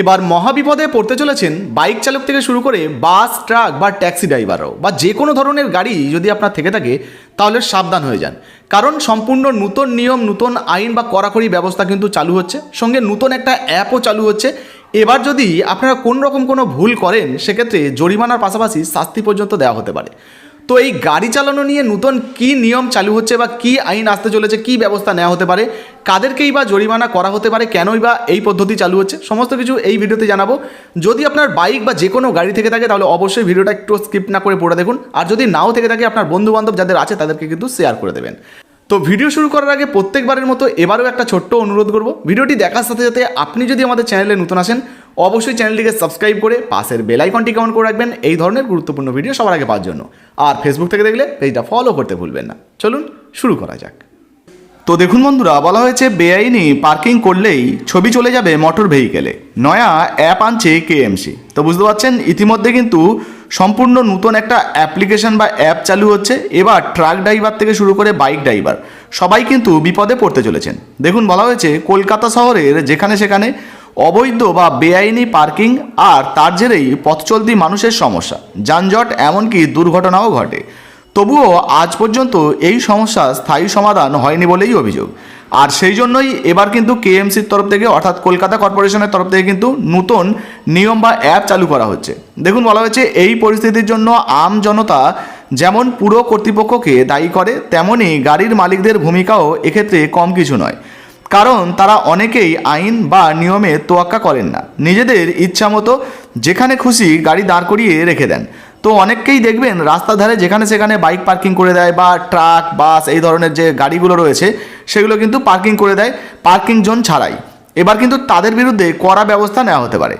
এবার মহাবিপদে পড়তে চলেছেন বাইক চালক থেকে শুরু করে বাস, ট্রাক বা ট্যাক্সি ড্রাইভারও বা যে কোনো ধরনের গাড়ি যদি আপনার থেকে থাকে, তাহলে সাবধান হয়ে যান। কারণ সম্পূর্ণ নূতন নিয়ম, নূতন আইন বা কড়াকড়ি ব্যবস্থা কিন্তু চালু হচ্ছে। সঙ্গে নূতন একটা অ্যাপও চালু হচ্ছে। এবার যদি আপনারা কোন রকম কোনো ভুল করেন, সেক্ষেত্রে জরিমানার পাশাপাশি শাস্তি পর্যন্ত দেওয়া হতে পারে। তো এই গাড়ি চালানো নিয়ে নতুন কি নিয়ম চালু হচ্ছে বা কি আইন আসতে চলেছে, কি ব্যবস্থা নেওয়া হতে পারে, কাদেরকেই বা জরিমানা করা হতে পারে, কেনই বা এই পদ্ধতি চালু হচ্ছে, সমস্ত কিছু এই ভিডিওতে জানাব। যদি আপনার বাইক বা যে কোনো গাড়ি থেকে থাকে তাহলে অবশ্যই ভিডিওটা একটু স্কিপ না করে পড়ে দেখুন, আর যদি নাও থেকে থাকে আপনার বন্ধু বান্ধব যাদের আছে তাদেরকে কিন্তু শেয়ার করে দেবেন। তো ভিডিও শুরু করার আগে প্রত্যেকবারের মতো এবারও একটা ছোট্ট অনুরোধ করব, ভিডিওটি দেখার সাথে সাথে আপনি যদি আমাদের চ্যানেলে নতুন আসেন অবশ্যই চ্যানেলটিকে সাবস্ক্রাইব করে পাশের বেল আইকনটি কমেন্ট করে রাখবেন, এই ধরনের গুরুত্বপূর্ণ ভিডিও সবার আগে পাওয়ার জন্য। আর ফেসবুক থেকে দেখলে পেজটা ফলো করতে ভুলবেন না। চলুন শুরু করা যাক। তো দেখুন বন্ধুরা, বলা হয়েছে বেআইনি পার্কিং করলেই ছবি চলে যাবে মোটর ভেহিকেলে। নয়া অ্যাপ আনছে কেএমসি। তো বুঝতে পারছেন, ইতিমধ্যে কিন্তু সম্পূর্ণ নতুন একটা অ্যাপ্লিকেশন বা অ্যাপ চালু হচ্ছে। এবার ট্রাক ড্রাইভার থেকে শুরু করে বাইক ড্রাইভার সবাই কিন্তু বিপদে পড়তে চলেছেন। দেখুন, বলা হয়েছে কলকাতা শহরের যেখানে সেখানে অবৈধ বা বেআইনি পার্কিং আর তার জেরেই পথ চলতি মানুষের সমস্যা। যানজট এমনকি দুর্ঘটনাও ঘটে। তবুও আজ পর্যন্ত এই সমস্যার স্থায়ী সমাধান হয়নি বলেই অভিযোগ। আর সেই জন্যই এবার কিন্তু কেএমসির তরফ থেকে অর্থাৎ কলকাতা কর্পোরেশনের তরফ থেকে কিন্তু নতুন নিয়ম বা অ্যাপ চালু করা হচ্ছে। দেখুন, বলা হয়েছে, এই পরিস্থিতির জন্য আম জনতা যেমন পুরো কর্তৃপক্ষকে দায়ী করে তেমনই গাড়ির মালিকদের ভূমিকাও এক্ষেত্রে কম কিছু নয়। কারণ তারা অনেকেই আইন বা নিয়মে তোয়াক্কা করেন না। নিজেদের ইচ্ছা মতো যেখানে খুশি গাড়ি দাঁড় করিয়ে রেখে দেন। তো অনেককেই দেখবেন রাস্তার ধারে যেখানে সেখানে বাইক পার্কিং করে দেয় বা ট্রাক, বাস এই ধরনের যে গাড়িগুলো রয়েছে, সেগুলো কিন্তু পার্কিং করে দেয়। পার্কিং জোন ছাড়াই। এবার কিন্তু তাদের বিরুদ্ধে কড়া ব্যবস্থা নেওয়া হতে পারে।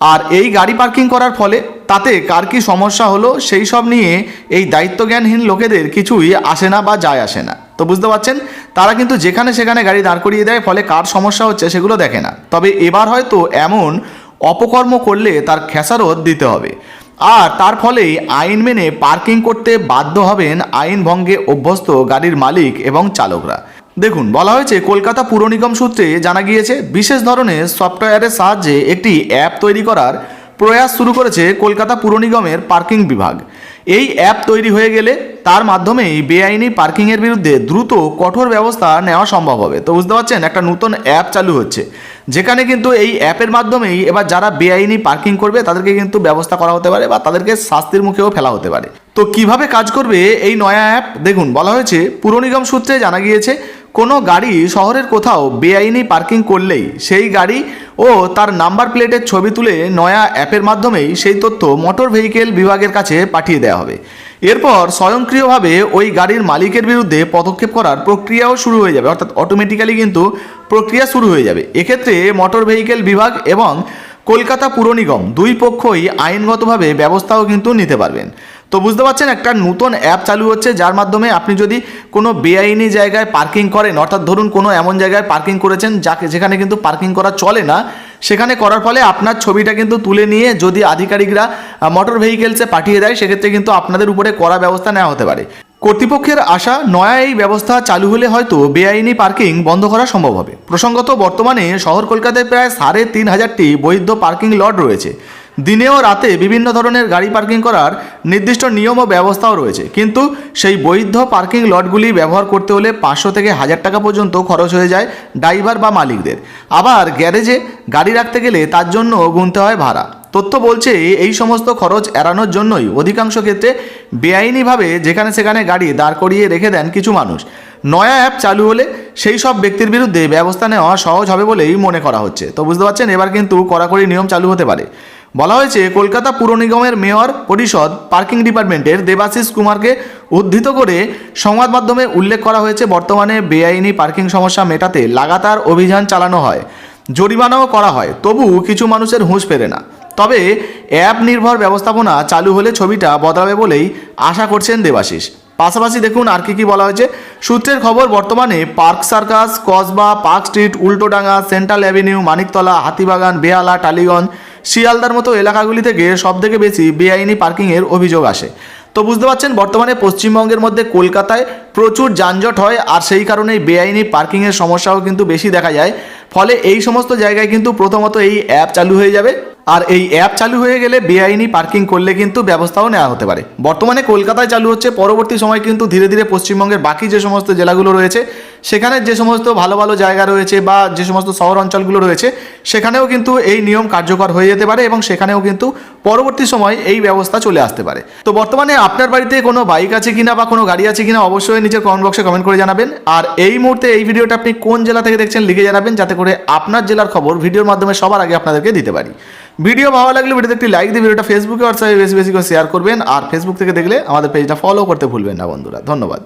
আর এই গাড়ি পার্কিং করার ফলে তাতে কার কী সমস্যা হলো সেই সব নিয়ে এই দায়িত্বজ্ঞানহীন লোকেদের কিছুই আসে না বা যায় আসে না। তো বুঝতে পারছেন? তারা কিন্তু যেখানে সেখানে গাড়ি দাঁড় করিয়ে দেয়, ফলে কার সমস্যা হচ্ছে সেগুলো দেখে না। তবে এবার হয়তো এমন অপকর্ম করলে তার খেসারত দিতে হবে। আর তার ফলেই আইন মেনে পার্কিং করতে বাধ্য হবেন আইন ভঙ্গে অভ্যস্ত গাড়ির মালিক এবং চালকরা। দেখুন, বলা হয়েছে কলকাতা পুর নিগম সূত্রে জানা গিয়েছে, বিশেষ ধরনের সফটওয়্যারের সাহায্যে একটি অ্যাপ তৈরি করার প্রয়াস শুরু করেছে কলকাতা পুর নিগমের পার্কিং বিভাগ। এই অ্যাপ তৈরি হয়ে গেলে তার মাধ্যমেই বেআইনি পার্কিংয়ের বিরুদ্ধে দ্রুত কঠোর ব্যবস্থা নেওয়া সম্ভব হবে। তো বুঝতে পারছেন, একটা নতুন অ্যাপ চালু হচ্ছে। যেখানে কিন্তু এই অ্যাপের মাধ্যমেই এবার যারা বেআইনি পার্কিং করবে, তাদেরকে কিন্তু ব্যবস্থা করা হতে পারে বা তাদেরকে শাস্তির মুখেও ফেলা হতে পারে। তো কীভাবে কাজ করবে এই নয়া অ্যাপ? দেখুন, বলা হয়েছে, পুর নিগম সূত্রে জানা গিয়েছে কোনো গাড়ি শহরের কোথাও বেআইনি পার্কিং করলেই সেই গাড়ি ও তার নাম্বার প্লেটের ছবি তুলে নয়া অ্যাপের মাধ্যমেই সেই তথ্য মোটর ভেহিকেল বিভাগের কাছে পাঠিয়ে দেওয়া হবে। এরপর স্বয়ংক্রিয়ভাবে ওই গাড়ির মালিকের বিরুদ্ধে পদক্ষেপ করার প্রক্রিয়াও শুরু হয়ে যাবে, অর্থাৎ অটোমেটিক্যালি কিন্তু প্রক্রিয়া শুরু হয়ে যাবে। এক্ষেত্রে মোটর ভেহিকেল বিভাগ এবং কলকাতা পুর নিগম দুই পক্ষই আইনগতভাবে ব্যবস্থাও কিন্তু নিতে পারবেন। তো বুঝতে পারছেন, একটা নতুন অ্যাপ চালু হচ্ছে, যার মাধ্যমে আপনি যদি কোনো বেআইনি জায়গায় পার্কিং করেন, অর্থাৎ ধরুন কোনো এমন জায়গায় পার্কিং করেছেন, যাকে যেখানে কিন্তু পার্কিং করা চলে না, সেখানে করার ফলে আপনার ছবিটা কিন্তু তুলে নিয়ে যদি আধিকারিকরা মোটর ভেহিকেলসে পাঠিয়ে দেয়, সেক্ষেত্রে কিন্তু আপনাদের উপরে কড়া ব্যবস্থা নেওয়া হতে পারে। কর্তৃপক্ষের আশা, নয়া এই ব্যবস্থা চালু হলে হয়তো বেআইনি পার্কিং বন্ধ করা সম্ভব হবে। প্রসঙ্গত, বর্তমানে শহর কলকাতায় প্রায় সাড়ে তিন হাজারটি বৈধ পার্কিং লট রয়েছে। দিনে ও রাতে বিভিন্ন ধরনের গাড়ি পার্কিং করার নির্দিষ্ট নিয়ম ও ব্যবস্থাও রয়েছে। কিন্তু সেই বৈধ পার্কিং লটগুলি ব্যবহার করতে হলে পাঁচশো থেকে হাজার টাকা পর্যন্ত খরচ হয়ে যায় ড্রাইভার বা মালিকদের। আবার গ্যারেজে গাড়ি রাখতে গেলে তার জন্য গুনতে হয় ভাড়া। তথ্য বলছে, এই সমস্ত খরচ এড়ানোর জন্যই অধিকাংশ ক্ষেত্রে বেআইনিভাবে যেখানে সেখানে গাড়ি দাঁড় করিয়ে রেখে দেন কিছু মানুষ। নয়া অ্যাপ চালু হলে সেই সব ব্যক্তির বিরুদ্ধে ব্যবস্থা নেওয়া সহজ হবে বলেই মনে করা হচ্ছে। তো বুঝতে পারছেন, এবার কিন্তু কড়াকড়ি নিয়ম চালু হতে পারে। বলা হয়েছে, কলকাতা পুর নিগমের মেয়র পরিষদ পার্কিং ডিপার্টমেন্টের দেবাশিস কুমারকে উদ্ধৃত করে সংবাদ মাধ্যমে উল্লেখ করা হয়েছে, বর্তমানে বেআইনি পার্কিং সমস্যা মেটাতে লাগাতার অভিযান চালানো হয়, জরিমানাও করা হয়, তবু কিছু মানুষের হুঁশ ফেরে না। তবে অ্যাপ নির্ভর ব্যবস্থাপনা চালু হলে ছবিটা বদলাবে বলেই আশা করছেন দেবাশিস। পাশাপাশি দেখুন আর কি কি বলা হয়েছে। সূত্রের খবর, বর্তমানে Park Circus, Kasba, Park Street, Ultadanga, Central Avenue, Maniktala, Hatibagan, Behala, Tollygunge শিয়ালদার মতো এলাকাগুলি থেকে সব থেকে বেশি বেআইনি পার্কিংয়ের অভিযোগ আসে। তো বুঝতে পারছেন, বর্তমানে পশ্চিমবঙ্গের মধ্যে কলকাতায় প্রচুর যানজট হয় আর সেই কারণেই বেআইনি পার্কিংয়ের সমস্যাও কিন্তু বেশি দেখা যায়। ফলে এই সমস্ত জায়গায় কিন্তু প্রথমত এই অ্যাপ চালু হয়ে যাবে আর এই অ্যাপ চালু হয়ে গেলে বেআইনি পার্কিং করলে কিন্তু ব্যবস্থাও নেওয়া হতে পারে। বর্তমানে কলকাতায় চালু হচ্ছে, পরবর্তী সময় কিন্তু ধীরে ধীরে পশ্চিমবঙ্গের বাকি যে সমস্ত জেলাগুলো রয়েছে সেখানে যে সমস্ত ভালো ভালো জায়গা রয়েছে বা যে সমস্ত শহর অঞ্চলগুলো রয়েছে, সেখানেও কিন্তু এই নিয়ম কার্যকর হয়ে যেতে পারে এবং সেখানেও কিন্তু পরবর্তী সময় এই ব্যবস্থা চলে আসতে পারে। তো বর্তমানে আপনার বাড়িতে কোনো বাইক আছে কিনা বা কোনো গাড়ি আছে কিনা অবশ্যই নিচের কমেন্ট বক্সে কমেন্ট করে জানাবেন। আর এই মুহূর্তে এই ভিডিওটা আপনি কোন জেলা থেকে দেখছেন লিখে জানাবেন, যাতে করে আপনার জেলার খবর ভিডিওর মাধ্যমে সবার আগে আপনাদেরকে দিতে পারি। ভিডিও ভালো লাগলে ভিডিওতে একটি লাইক দিয়ে ভিডিওটা ফেসবুকে হোয়াটসঅ্যাপে বেশি বেশি করে শেয়ার করবেন। আর ফেসবুক থেকে দেখলে আমাদের পেজটা ফলো করতে ভুলবেন না বন্ধুরা। ধন্যবাদ।